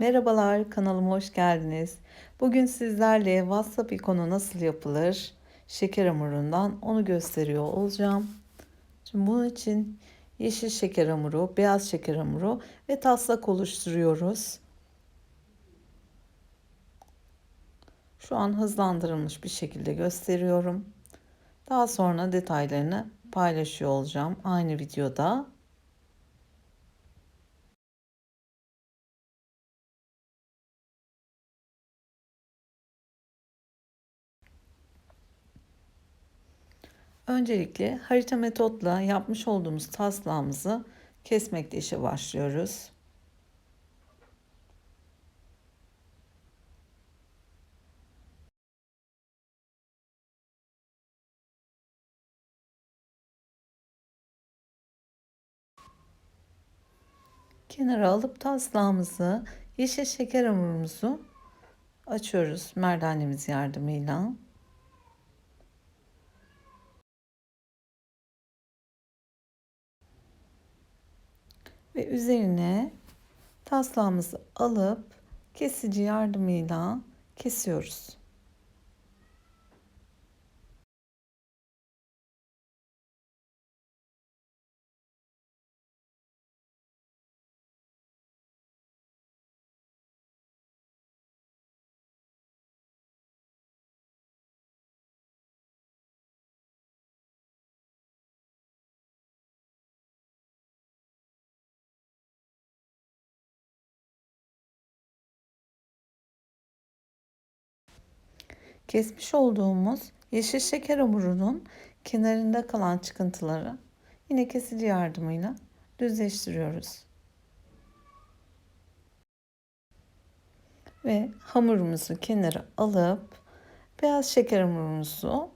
Merhabalar, kanalıma hoş geldiniz. Bugün sizlerle WhatsApp ikonu nasıl yapılır, şeker hamurundan onu gösteriyor olacağım. Şimdi bunun için yeşil şeker hamuru, beyaz şeker hamuru ve taslak oluşturuyoruz. Şu an hızlandırılmış bir şekilde gösteriyorum. Daha sonra detaylarını paylaşıyor olacağım aynı videoda. Öncelikle harita metotla yapmış olduğumuz taslağımızı kesmekle işe başlıyoruz. Kenara alıp taslağımızı yeşil şeker hamurumuzu açıyoruz merdanemiz yardımıyla. Ve üzerine taslağımızı alıp kesici yardımıyla kesiyoruz. Kesmiş olduğumuz yeşil şeker hamurunun kenarında kalan çıkıntıları yine kesici yardımıyla düzleştiriyoruz. Ve hamurumuzu kenara alıp beyaz şeker hamurumuzu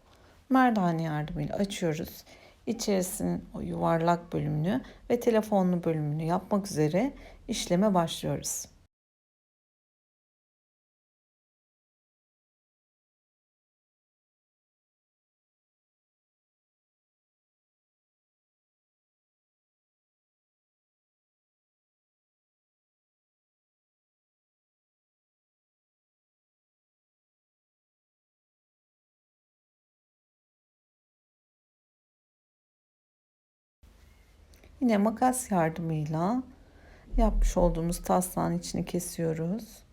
merdane yardımıyla açıyoruz. İçerisinin o yuvarlak bölümünü ve telefonlu bölümünü yapmak üzere işleme başlıyoruz. Yine makas yardımıyla yapmış olduğumuz taslağın içini kesiyoruz.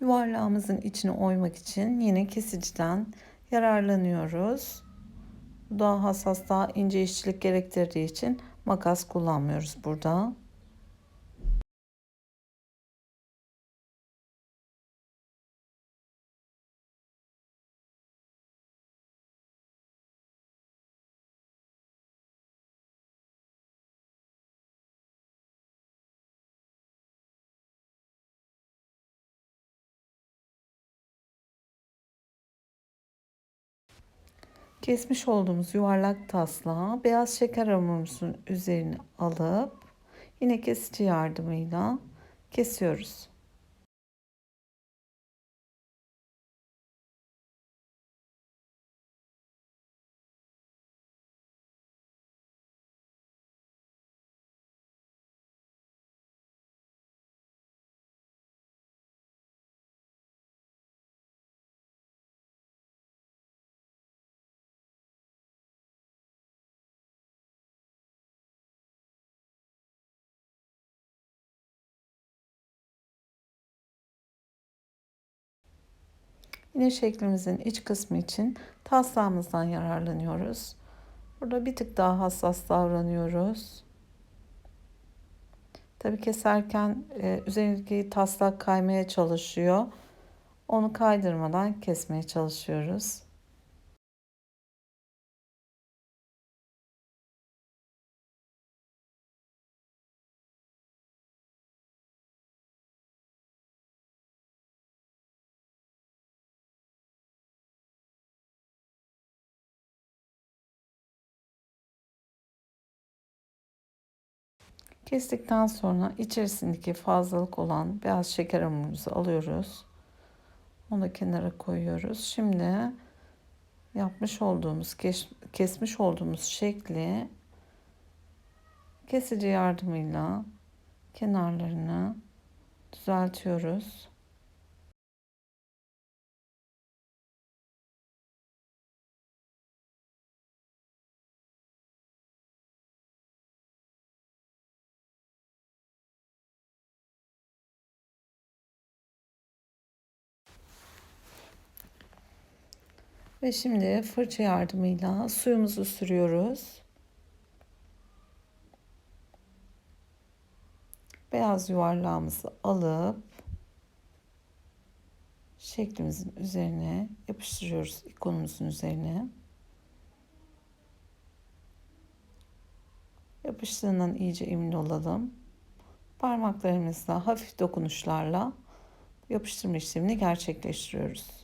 Yuvarlağımızın içine oymak için yine kesiciden yararlanıyoruz. Daha hassas, daha ince işçilik gerektirdiği için makas kullanmıyoruz burada. Kesmiş olduğumuz yuvarlak taslağı beyaz şeker hamurumuzun üzerine alıp yine kesici yardımıyla kesiyoruz. Yine şeklimizin iç kısmı için taslağımızdan yararlanıyoruz. Burada bir tık daha hassas davranıyoruz. Tabi keserken e, üzerindeki taslak kaymaya çalışıyor. Onu kaydırmadan kesmeye çalışıyoruz. Kestikten sonra içerisindeki fazlalık olan beyaz şeker hamurumuzu alıyoruz. Onu kenara koyuyoruz. Şimdi yapmış olduğumuz, kes, kesmiş olduğumuz şekli kesici yardımıyla kenarlarını düzeltiyoruz. Ve şimdi fırça yardımıyla suyumuzu sürüyoruz. Beyaz yuvarlağımızı alıp şeklimizin üzerine yapıştırıyoruz ikonumuzun üzerine. Yapıştığından iyice emin olalım. Parmaklarımızla hafif dokunuşlarla yapıştırma işlemini gerçekleştiriyoruz.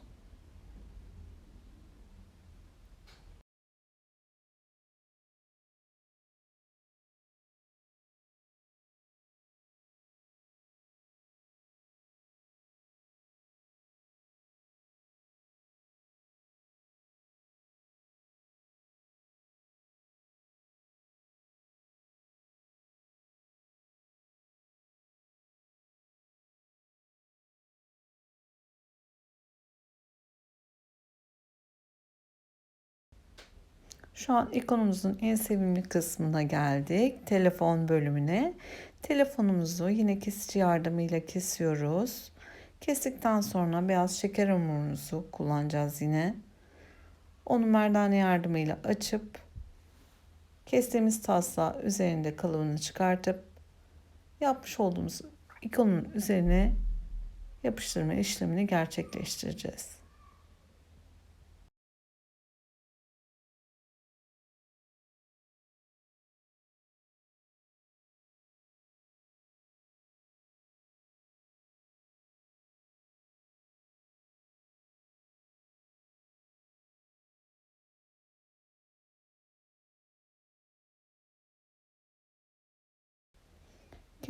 Şu an ikonumuzun en sevimli kısmına geldik. Telefon bölümüne. Telefonumuzu yine kesici yardımıyla kesiyoruz. Kestikten sonra beyaz şeker hamurumuzu kullanacağız yine. Onu merdane yardımıyla açıp kestiğimiz taslağı üzerinde kalıbını çıkartıp yapmış olduğumuz ikonun üzerine yapıştırma işlemini gerçekleştireceğiz.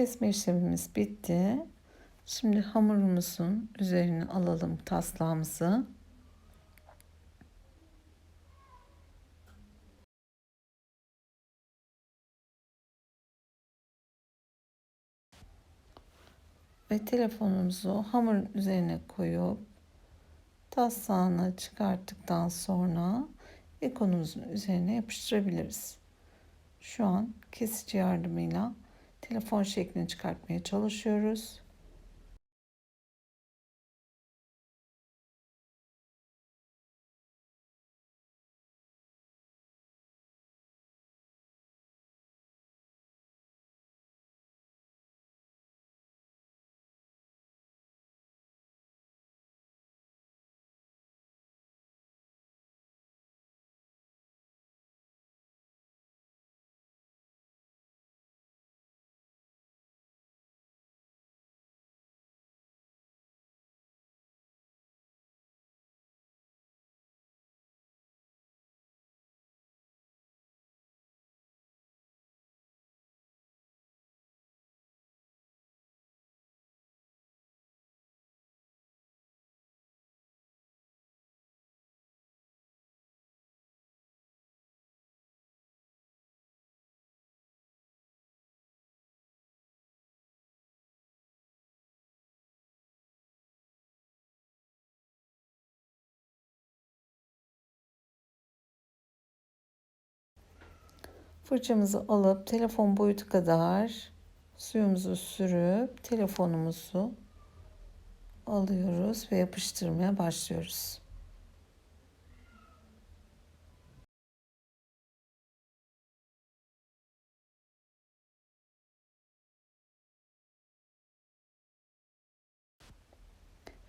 Kesme işlemimiz bitti. Şimdi hamurumuzun üzerine alalım taslağımızı. Ve telefonumuzu hamurun üzerine koyup taslağını çıkarttıktan sonra ikonumuzun üzerine yapıştırabiliriz. Şu an kesici yardımıyla telefon şeklini çıkartmaya çalışıyoruz. Fırçamızı alıp telefon boyutu kadar suyumuzu sürüp telefonumuzu alıyoruz ve yapıştırmaya başlıyoruz.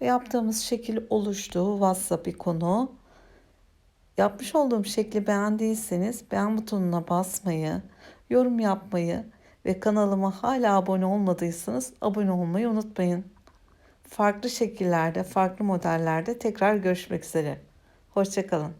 Ve yaptığımız şekil oluştu. WhatsApp ikonu. Yapmış olduğum şekli beğendiyseniz beğen butonuna basmayı, yorum yapmayı ve kanalıma hala abone olmadıysanız abone olmayı unutmayın. Farklı şekillerde, farklı modellerde tekrar görüşmek üzere. Hoşçakalın.